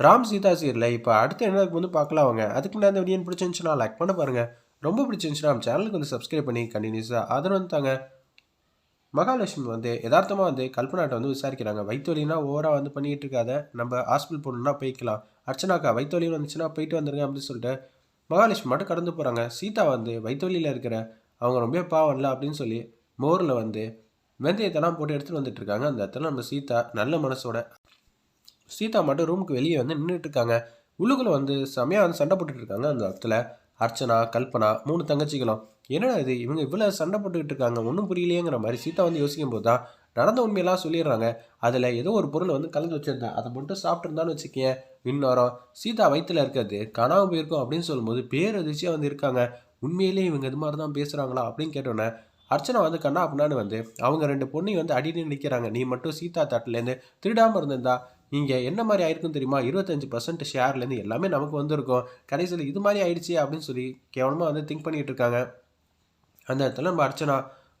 ராம் சீதா சீரில் இப்போ அடுத்து என்ன வந்து பார்க்கலாம் அவங்க அதுக்கு முன்னாடி இந்த வீடியோ பிடிச்சிருந்துச்சுன்னா லைக் பண்ண பாருங்கள் ரொம்ப பிடிச்சிருந்துச்சுன்னா நம்ம சேனலுக்கு வந்து சப்ஸ்கிரைப் பண்ணி கண்டினியூஸாக ஆதரவு வந்து தாங்க. மகாலட்சுமி வந்து யதார்த்தமாக வந்து கல்பனாட்டை வந்து விசாரிக்கிறாங்க. வைத்தொலினா ஓவராக வந்து பண்ணிகிட்டு இருக்காத நம்ம ஹாஸ்பிட்டல் போகணுன்னா போய்க்கலாம். அர்ச்சனாக்கா வைத்தொலி வந்துச்சுன்னா போயிட்டு வந்துருங்க அப்படின்னு சொல்லிட்டு மகாலட்சுமி மட்டும் கடந்து போகிறாங்க சீதா வந்து வைத்தொலியில் இருக்கிற அவங்க ரொம்ப பாவம்ல அப்படின்னு சொல்லி மோரில் வந்து வெந்தயத்தெல்லாம் போட்டு எடுத்துகிட்டு வந்துட்டு இருக்காங்க. அந்த இடத்துல நம்ம சீதா நல்ல மனசோட சீதா மட்டும் ரூமுக்கு வெளியே வந்து நின்றுட்டு இருக்காங்க உள்ளுக்குள்ள வந்து செமையாக வந்து சண்டை போட்டுட்டு இருக்காங்க அந்த இடத்துல. அர்ச்சனா கல்பனா மூணு தங்கச்சிகளும். என்னடா இது? இவங்க இவ்வளோ சண்டை போட்டுக்கிட்டு இருக்காங்க. ஒன்றும் புரியலையேங்கிற மாதிரி சீதா வந்து யோசிக்கும் போது தான் நடந்த உண்மையெல்லாம் சொல்லிடுறாங்க. அதில் ஏதோ ஒரு பொருள் வந்து கலந்து வச்சுருந்தேன். அதை மட்டும் சாப்பிட்ருந்தான்னு வச்சுக்கேன் இன்னொரு சீதா வயிற்றில் இருக்கிறது காணாமல் போயிருக்கும் அப்படின்னு சொல்லும்போது பேரதிர்ச்சியாக வந்து இருக்காங்க. உண்மையிலேயே இவங்க இது மாதிரி தான் பேசுகிறாங்களா அப்படின்னு கேட்டோன்னே அர்ச்சனா வந்து கண்ணா அப்படின்னான்னு வந்து அவங்க ரெண்டு பொண்ணையும் வந்து அடினு நிற்கிறாங்க. நீ மட்டும் சீதா தட்டிலேருந்து திருடாமல் இருந்திருந்தா இங்கே என்ன மாதிரி ஆயிருக்கும் தெரியுமா? இருபத்தஞ்சு பர்சன்ட் ஷேர்லேருந்து எல்லாமே நமக்கு வந்திருக்கும். கடைசியில் இது மாதிரி ஆயிடுச்சு அப்படின்னு சொல்லி கேவலமாக வந்து திங்க் பண்ணிகிட்டு இருக்காங்க. அந்த இடத்துல நம்ம அர்ச்சனா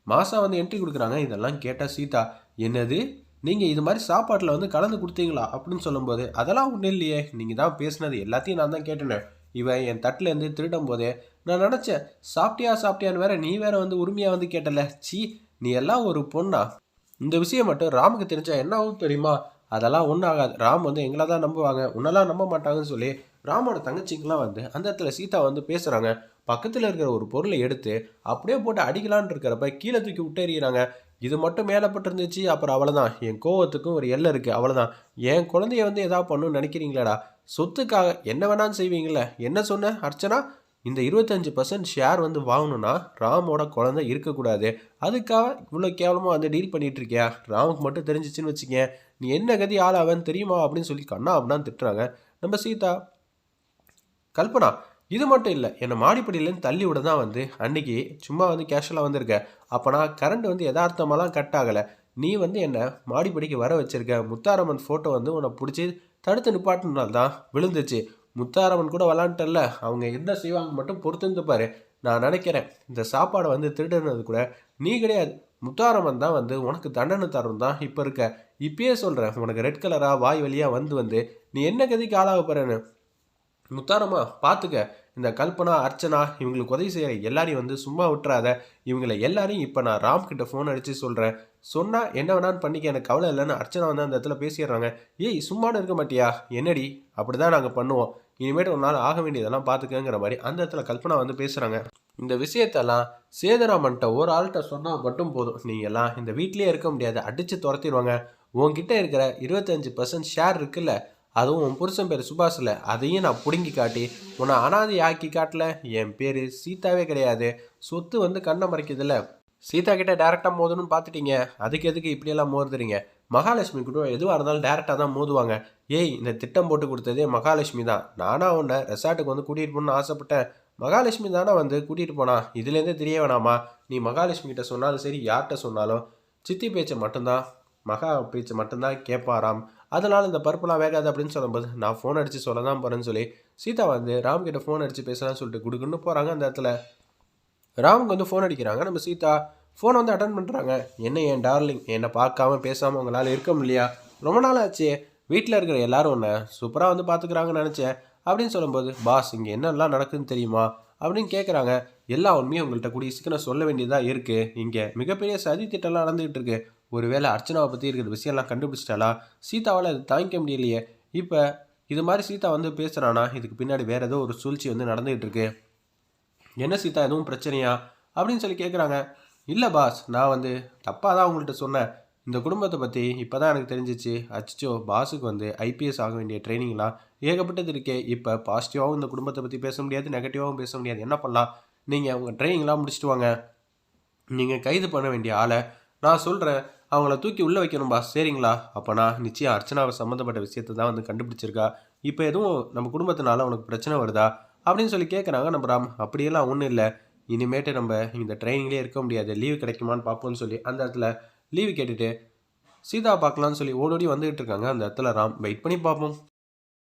மாதம் வந்து என்ட்ரி கொடுக்குறாங்க. இதெல்லாம் கேட்டால் சீதா என்னது? நீங்கள் இது மாதிரி சாப்பாட்டில் வந்து கலந்து கொடுத்தீங்களா? அப்படின்னு சொல்லும்போது அதெல்லாம் ஒன்றும் இல்லையே. நீங்கள் தான் பேசினது எல்லாத்தையும் நான் தான் கேட்டேன் இவன் என் தட்டிலேருந்து திருடும் போதே நான் நினச்சேன் சாப்பிட்டியா சாப்பிட்டியான்னு வேற நீ வேற வந்து உரிமையாக வந்து கேட்டல. சி நீ எல்லாம் ஒரு பொண்ணா? இந்த விஷயம் மட்டும் ராமுக்கு தெரிஞ்சா என்ன தெரியுமா? அதெல்லாம் ஒன்றும் ஆகாது. ராம் வந்து எங்களை தான் நம்புவாங்க. உன்னெல்லாம் நம்ப மாட்டாங்கன்னு சொல்லி ராமோட தங்கச்சிங்கெலாம் வந்து அந்த இடத்துல சீதா வந்து பேசுகிறாங்க பக்கத்தில் இருக்கிற ஒரு பொருளை எடுத்து அப்படியே போட்டு அடிக்கலான் இருக்கிறப்ப கீழே தூக்கி விட்டேறிகிறாங்க இது மட்டும் மேலே இருந்துச்சு அப்புறம் அவ்வளோதான் என் கோவத்துக்கும் ஒரு எல்லை இருக்குது அவ்வளோதான் என் குழந்தைய வந்து எதாவது பண்ணணும்னு நினைக்கிறீங்களாடா? சொத்துக்காக என்ன வேணாலும் செய்வீங்களே என்ன சொன்ன? அர்ச்சனா? இந்த இருபத்தஞ்சி பர்சன்ட் ஷேர் வந்து வாங்கணும்னா ராமோட குழந்தை இருக்கக்கூடாது. அதுக்காக இவ்வளோ கேவலமாக வந்து டீல் பண்ணிகிட்டு இருக்கியா ராமுக்கு மட்டும் தெரிஞ்சிச்சுன்னு வச்சுக்கேன் நீ என்ன கதி ஆள் ஆளாவன்னு தெரியுமா? அப்படின்னு சொல்லி கண்ணா அப்படின்னு திட்டுறாங்க. நம்ம சீதா கல்பனா இது மட்டும் இல்லை என்னை மாடிப்படியிலேருந்து தள்ளி விட தான் வந்து அன்னைக்கு சும்மா வந்து கேஷுவலாக வந்திருக்க. அப்போனா கரண்ட் வந்து யதார்த்தமாலாம் கட் ஆகலை. நீ வந்து என்னை மாடிப்படிக்கு வர வச்சிருக்க. முத்தாரம்மன் ஃபோட்டோ வந்து உன்னை பிடிச்சி தடுத்து நிப்பாட்டினால்தான் தான் விழுந்துச்சு. முத்தாரவன் கூட விளாண்டல்ல அவங்க என்ன செய்வாங்க மட்டும் பொறுத்திருந்துப்பார் நான் நினைக்கிறேன். இந்த சாப்பாடை வந்து திருடுனது கூட நீ கிடையாது. முத்தாரமன் தான் வந்து உனக்கு தண்டனை தரும் தான் இப்போ இருக்க. இப்பயே சொல்கிறேன் உனக்கு ரெட் கலராக வாய் வழியாக வந்து வந்து நீ என்ன கதிக்கு ஆளாக போகிறேன்னு முத்தாரமா பார்த்துக்க இந்த கல்பனா அர்ச்சனா இவங்களுக்கு உதவி செய்கிற எல்லாரையும் வந்து சும்மா விட்டுறாத. இவங்களை எல்லாரையும் இப்போ நான் ராம்கிட்ட ஃபோன் அடித்து சொல்கிறேன் சொன்னால் என்ன வேணான்னு பண்ணிக்க எனக்கு கவலை இல்லைன்னு அர்ச்சனா வந்து அந்த இடத்துல பேசிடுறாங்க. ஏய் சும்மானு இருக்க மாட்டியா? என்னடி? அப்படி தான் நாங்கள் பண்ணுவோம். இனிமேட்டு ஒரு நாள் ஆக வேண்டியதெல்லாம் பார்த்துக்கங்கிற மாதிரி அந்த இடத்துல கல்பனா வந்து பேசுகிறாங்க இந்த விஷயத்தெல்லாம் சேதராமன்ட்ட ஒரு ஆள்கிட்ட சொன்னால் மட்டும் போதும். நீங்கள்லாம் இந்த வீட்லேயே இருக்க முடியாது. அடித்து துரத்திடுவாங்க. உங்ககிட்ட இருக்கிற இருபத்தஞ்சி பர்சன்ட் ஷேர் இருக்குல்ல அதுவும் உன் புருஷன் பேர் சுபாஷில் அதையும் நான் பிடுங்கி காட்டி உன்னை அனாதை ஆக்கி காட்டல. என் பேர் சீதாவே கிடையாது. சொத்து வந்து கண்ணை மறைக்குதுல்ல. சீதா கிட்ட டேரெக்டாக மோதணும்னு பார்த்துட்டீங்க அதுக்கு எதுக்கு இப்படியெல்லாம் மோதுறீங்க? மகாலட்சுமி கூட எதுவாக இருந்தாலும் டேரெக்டாக தான் மோதுவாங்க. ஏய் இந்த திட்டம் போட்டு கொடுத்ததே மகாலட்சுமி தான். நானாக உன்னை ரெசார்ட்டுக்கு வந்து கூட்டிகிட்டு போகணுன்னு ஆசைப்பட்டேன். மகாலட்சுமி தானே வந்து கூட்டிகிட்டு போனா? இதுலேருந்தே தெரிய வேணாமா? நீ மகாலட்சுமி கிட்ட சொன்னாலும் சரி யார்கிட்ட சொன்னாலும் சித்தி பேச்சை மட்டும்தான் மகா பேச்சை மட்டும்தான் கேட்பாராம். அதனால் இந்த பருப்புலாம் வேகாது அப்படின்னு சொல்லும்போது நான் ஃபோன் அடித்து சொல்ல தான் போகிறேன்னு சொல்லி சீதா வந்து ராம்கிட்ட ஃபோன் அடித்து பேசலாம்னு சொல்லிட்டு கொடுக்குன்னு போகிறாங்க அந்த இடத்துல. ராமுக்கு வந்து ஃபோன் அடிக்கிறாங்க. நம்ம சீதா ஃபோன் வந்து அட்டன் பண்ணுறாங்க என்ன என் டார்லிங் என்னை பார்க்காம பேசாமல் உங்களால் இருக்க முடியா ரொம்ப நாள் ஆச்சு. வீட்டில் இருக்கிற எல்லாரும் ஒன்று சூப்பராக வந்து பார்த்துக்கிறாங்கன்னு நினச்சேன். அப்படின்னு சொல்லும்போது பாஸ் இங்கே என்னெல்லாம் நடக்குதுன்னு தெரியுமா? அப்படின்னு கேட்குறாங்க எல்லா உண்மையும் உங்கள்கிட்ட கூடிய சீக்கிரம் சொல்ல வேண்டியதாக இருக்குது இங்கே மிகப்பெரிய சதி திட்டம்லாம் நடந்துகிட்டு இருக்கு. ஒருவேளை அர்ச்சனாவை பற்றி இருக்கிற விஷயம்லாம் கண்டுபிடிச்சிட்டாலா சீதாவால் அது தாங்கிக்க முடியலையே. இப்போ இது மாதிரி சீதா வந்து பேசுகிறானா இதுக்கு பின்னாடி வேறு ஏதோ ஒரு சூழ்ச்சி வந்து நடந்துகிட்டு இருக்கு. என்ன சீதா எதுவும் பிரச்சனையா? அப்படின்னு சொல்லி கேட்குறாங்க இல்லை பாஸ் நான் வந்து தப்பாக தான் உங்கள்கிட்ட சொன்னேன். இந்த குடும்பத்தை பற்றி இப்போ தான் எனக்கு தெரிஞ்சிச்சு. அச்சோ பாஸுக்கு வந்து ஐபிஎஸ் ஆக வேண்டிய ட்ரைனிங்லாம் ஏகப்பட்டது இருக்கே. இப்போ பாசிட்டிவாகவும் இந்த குடும்பத்தை பற்றி பேச முடியாது நெகட்டிவாகவும் பேச முடியாது. என்ன பண்ணலாம்? நீங்கள் உங்கள் ட்ரைனிங்லாம் முடிச்சுட்டு வாங்க. நீங்கள் கைது பண்ண வேண்டிய ஆளை நான் சொல்கிறேன் அவங்கள தூக்கி உள்ளே வைக்கணும்பா சரிங்களா? அப்போனா நிச்சயம் அர்ச்சனாவை சம்மந்தப்பட்ட விஷயத்தை தான் வந்து கண்டுபிடிச்சிருக்கா. இப்போ எதுவும் நம்ம குடும்பத்தினால உனக்கு பிரச்சனை வருதா? அப்படின்னு சொல்லி கேட்குறாங்க நம்ம ராம் அப்படியெல்லாம் ஒன்றும் இல்லை. இனிமேட்டு நம்ம இந்த ட்ரைனிங்லேயே இருக்க முடியாது. லீவு கிடைக்குமான்னு பார்ப்போம்னு சொல்லி அந்த இடத்துல லீவு கேட்டுட்டு சீதா பார்க்கலான்னு சொல்லி ஓடோடி வந்துகிட்டு இருக்காங்க. அந்த இடத்துல ராம் வெயிட் பண்ணி பார்ப்போம்.